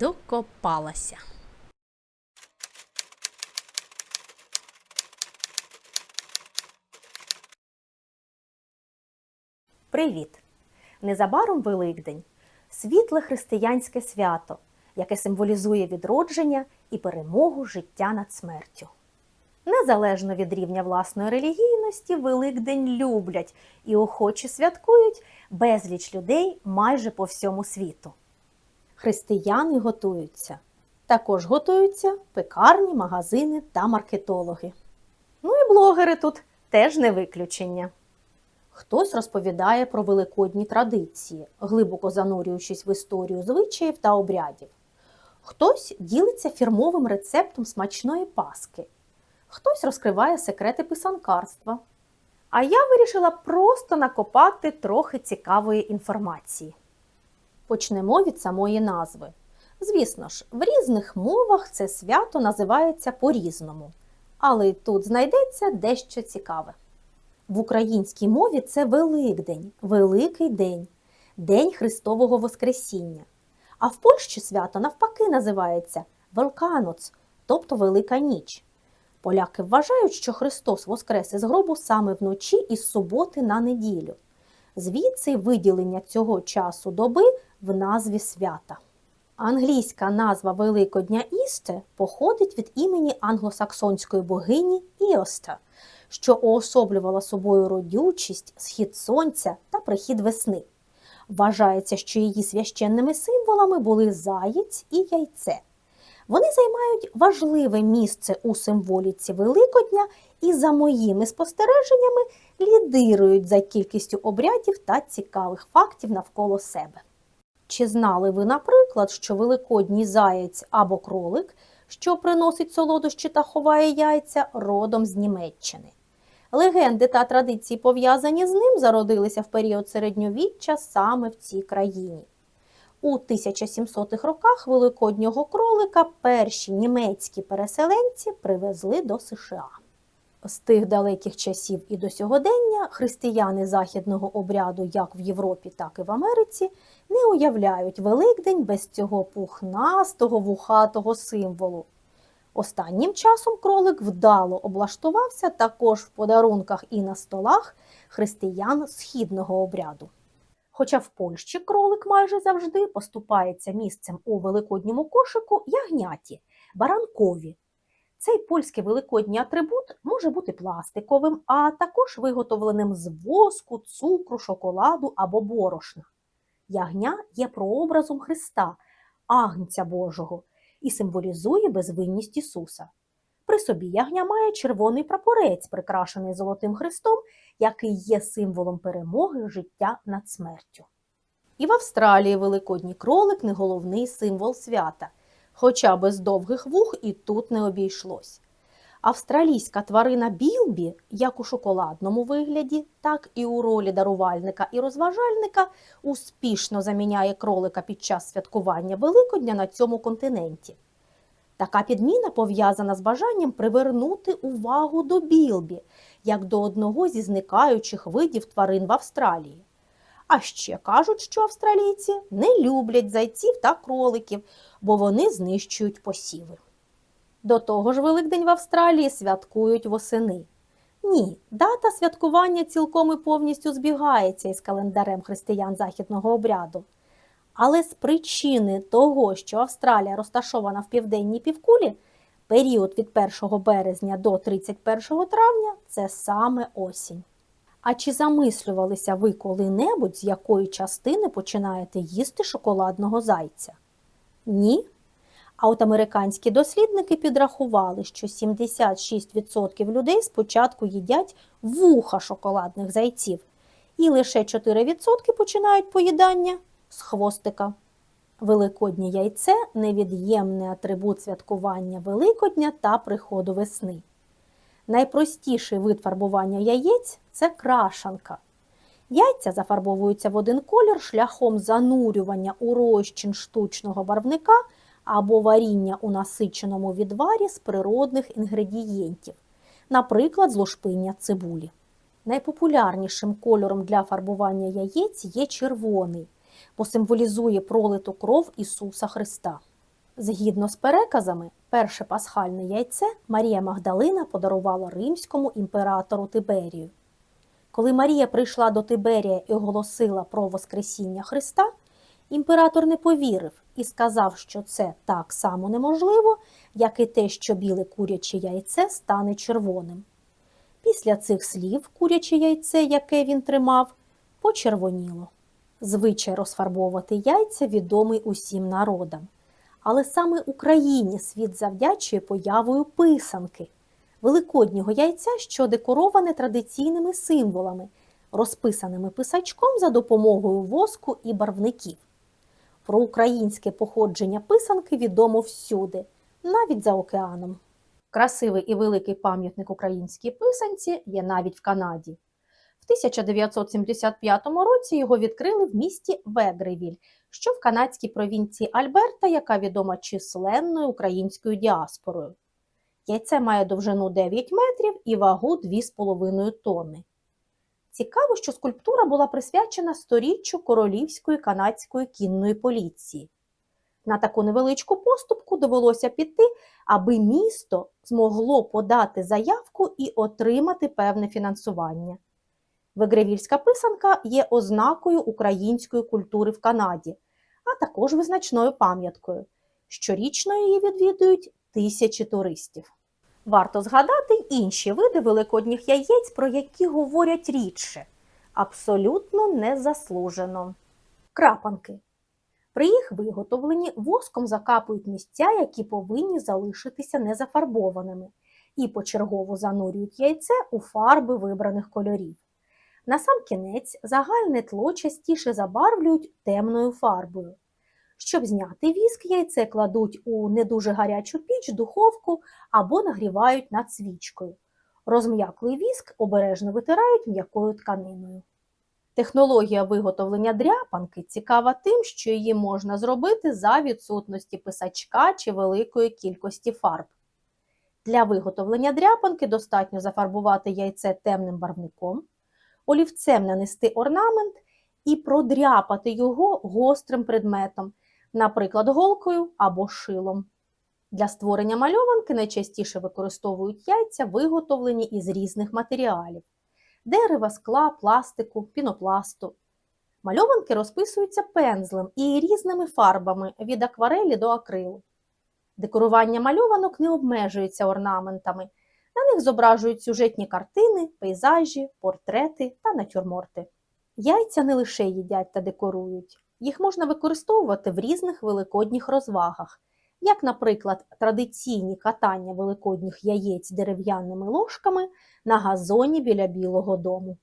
Докопалася. Привіт! Незабаром Великдень світле християнське свято, яке символізує відродження і перемогу життя над смертю. Незалежно від рівня власної релігійності, Великдень люблять і охоче святкують безліч людей майже по всьому світу. Християни готуються. Також готуються пекарні, магазини та маркетологи. Ну і блогери тут теж не виключення. Хтось розповідає про великодні традиції, глибоко занурюючись в історію звичаїв та обрядів. Хтось ділиться фірмовим рецептом смачної паски, хтось розкриває секрети писанкарства. А я вирішила просто накопати трохи цікавої інформації. Почнемо від самої назви. Звісно ж, в різних мовах це свято називається по-різному, але тут знайдеться дещо цікаве. В українській мові це Великдень, Великий день, День Христового Воскресіння. А в Польщі свято навпаки називається Велканоц, тобто Велика ніч. Поляки вважають, що Христос воскрес із гробу саме вночі із суботи на неділю. Звідси виділення цього часу доби в назві свята. Англійська назва Великодня Істе походить від імені англосаксонської богині Іоста, що уособлювала собою родючість, схід сонця та прихід весни. Вважається, що її священними символами були заєць і яйце. Вони займають важливе місце у символіці Великодня і, за моїми спостереженнями, лідирують за кількістю обрядів та цікавих фактів навколо себе. Чи знали ви, наприклад, що великодній заєць або кролик, що приносить солодощі та ховає яйця, родом з Німеччини? Легенди та традиції, пов'язані з ним, зародилися в період середньовіччя саме в цій країні. У 1700-х роках великоднього кролика перші німецькі переселенці привезли до США. З тих далеких часів і до сьогодення християни західного обряду як в Європі, так і в Америці не уявляють Великдень без цього пухнастого вухатого символу. Останнім часом кролик вдало облаштувався також в подарунках і на столах християн східного обряду. Хоча в Польщі кролик майже завжди поступається місцем у великодньому кошику ягняті, баранкові. Цей польський великодній атрибут може бути пластиковим, а також виготовленим з воску, цукру, шоколаду або борошна. Ягня є прообразом Христа, Агнця Божого, і символізує безвинність Ісуса. При собі ягня має червоний прапорець, прикрашений золотим хрестом, який є символом перемоги життя над смертю. І в Австралії великодній кролик не головний символ свята, хоча без довгих вух і тут не обійшлось. Австралійська тварина Білбі, як у шоколадному вигляді, так і у ролі дарувальника і розважальника, успішно заміняє кролика під час святкування Великодня на цьому континенті. Така підміна пов'язана з бажанням привернути увагу до Білбі, як до одного зі зникаючих видів тварин в Австралії. А ще кажуть, що австралійці не люблять зайців та кроликів, бо вони знищують посіви. До того ж, Великдень в Австралії святкують восени. Ні, дата святкування цілком і повністю збігається із календарем християн західного обряду. Але з причини того, що Австралія розташована в південній півкулі, період від 1 березня до 31 травня це саме осінь. А чи замислювалися ви коли-небудь, з якої частини починаєте їсти шоколадного зайця? Ні? А от американські дослідники підрахували, що 76% людей спочатку їдять вуха шоколадних зайців, і лише 4% починають поїдання з хвостика. Великоднє яйце невід'ємний атрибут святкування Великодня та приходу весни. Найпростіший вид фарбування яєць це крашанка. Яйця зафарбовуються в один колір шляхом занурювання у розчин штучного барвника або варіння у насиченому відварі з природних інгредієнтів, наприклад, з цибулі. Найпопулярнішим кольором для фарбування яєць є червоний, бо символізує пролиту кров Ісуса Христа. Згідно з переказами, перше пасхальне яйце Марія Магдалина подарувала римському імператору Тиберію. Коли Марія прийшла до Тиберія і оголосила про Воскресіння Христа, імператор не повірив і сказав, що це так само неможливо, як і те, що біле куряче яйце стане червоним. Після цих слів куряче яйце, яке він тримав, почервоніло. Звичай розфарбовувати яйця відомий усім народам. Але саме Україні світ завдячує появою писанки великоднього яйця, що декороване традиційними символами, розписаними писачком за допомогою воску і барвників. Про українське походження писанки відомо всюди, навіть за океаном. Красивий і великий пам'ятник українській писанці є навіть в Канаді. В 1975 році його відкрили в місті Вегревіль, що в канадській провінції Альберта, яка відома численною українською діаспорою. Яйце має довжину 9 метрів і вагу 2,5 тонни. Цікаво, що скульптура була присвячена сторіччю королівської канадської кінної поліції. На таку невеличку поступку довелося піти, аби місто змогло подати заявку і отримати певне фінансування. Вигревільська писанка є ознакою української культури в Канаді, а також визначною пам'яткою. Щорічно її відвідують тисячі туристів. Варто згадати інші види великодніх яєць, про які говорять рідше, абсолютно незаслужено. Крапанки. При їх виготовленні воском закапують місця, які повинні залишитися незафарбованими, і почергово занурюють яйце у фарби вибраних кольорів. На кінець загальне тло частіше забарвлюють темною фарбою. Щоб зняти віск, яйце кладуть у не дуже гарячу піч, духовку або нагрівають над свічкою. Розм'яклий віск обережно витирають м'якою тканиною. Технологія виготовлення дряпанки цікава тим, що її можна зробити за відсутності писачка чи великої кількості фарб. Для виготовлення дряпанки достатньо зафарбувати яйце темним барвником, олівцем нанести орнамент і продряпати його гострим предметом, наприклад, голкою або шилом. Для створення мальованки найчастіше використовують яйця, виготовлені із різних матеріалів дерева, скла, пластику, пінопласту. Мальованки розписуються пензлем і різними фарбами від акварелі до акрилу. Декорування мальованок не обмежується орнаментами. На них зображують сюжетні картини, пейзажі, портрети та натюрморти. Яйця не лише їдять та декорують, їх можна використовувати в різних великодніх розвагах, як, наприклад, традиційні катання великодніх яєць дерев'яними ложками на газоні біля Білого дому.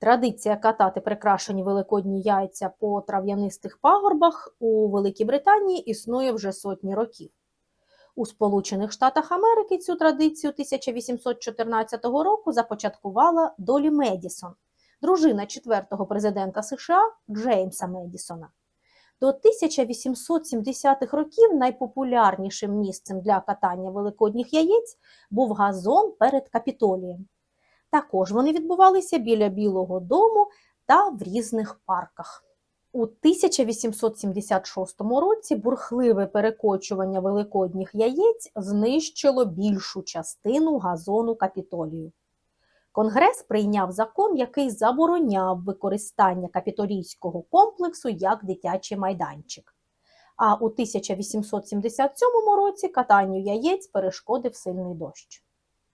Традиція катати прикрашені великодні яйця по трав'янистих пагорбах у Великій Британії існує вже сотні років. У Сполучених Штатах Америки цю традицію 1814 року започаткувала Долі Медісон, дружина четвертого президента США Джеймса Медісона. До 1870-х років найпопулярнішим місцем для катання великодніх яєць був газон перед капітолієм. Також вони відбувалися біля Білого дому та в різних парках. У 1876 році бурхливе перекочування великодніх яєць знищило більшу частину газону капітолію. Конгрес прийняв закон, який забороняв використання капітолійського комплексу як дитячий майданчик. А у 1877 році катанню яєць перешкодив сильний дощ.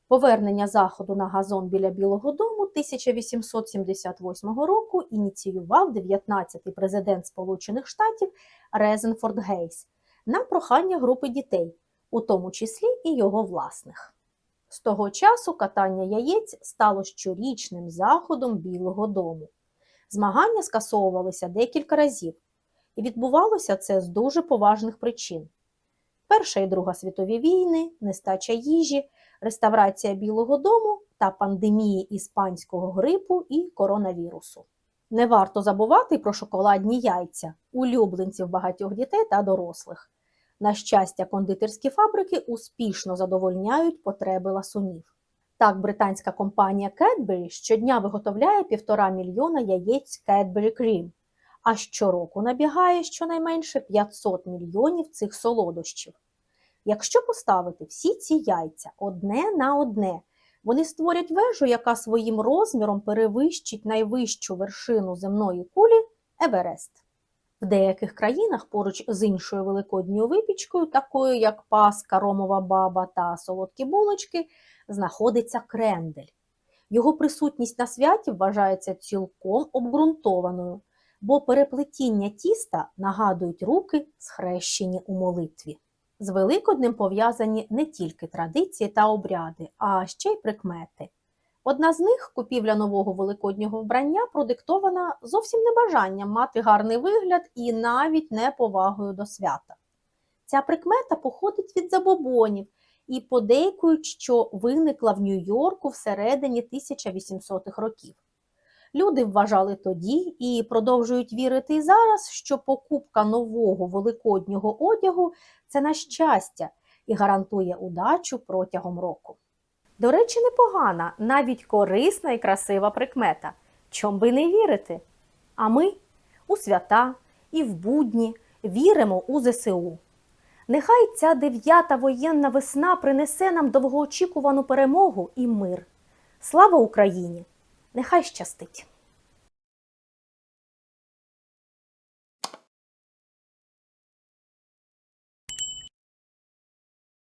Повернення заходу на газон біля Білого дому 1878 року ініціював 19-й президент Сполучених Штатів Резенфорд Гейс на прохання групи дітей, у тому числі і його власних. З того часу катання яєць стало щорічним заходом Білого дому. Змагання скасовувалися декілька разів, і відбувалося це з дуже поважних причин. Перша і Друга світові війни, нестача їжі, реставрація Білого дому та пандемії іспанського грипу і коронавірусу. Не варто забувати про шоколадні яйця, улюбленців багатьох дітей та дорослих. На щастя, кондитерські фабрики успішно задовольняють потреби ласунів. Так, британська компанія Cadbury щодня виготовляє півтора мільйона яєць Cadbury Cream, а щороку набігає щонайменше 500 мільйонів цих солодощів. Якщо поставити всі ці яйця одне на одне, вони створять вежу, яка своїм розміром перевищить найвищу вершину земної кулі Еверест. В деяких країнах поруч з іншою великодньою випічкою, такою як паска, ромова баба та солодкі булочки, знаходиться крендель. Його присутність на святі вважається цілком обґрунтованою, бо переплетіння тіста нагадують руки, схрещені у молитві. З Великоднем пов'язані не тільки традиції та обряди, а ще й прикмети. Одна з них купівля нового великоднього вбрання продиктована зовсім не бажанням мати гарний вигляд і навіть не повагою до свята. Ця прикмета походить від забобонів і подейкують, що виникла в Нью-Йорку всередині 1800-х років. Люди вважали тоді і продовжують вірити і зараз, що покупка нового великоднього одягу це на щастя і гарантує удачу протягом року. До речі, непогана, навіть корисна і красива прикмета. Чом би не вірити? А ми у свята і в будні віримо у ЗСУ. Нехай ця дев'ята воєнна весна принесе нам довгоочікувану перемогу і мир. Слава Україні! Нехай щастить!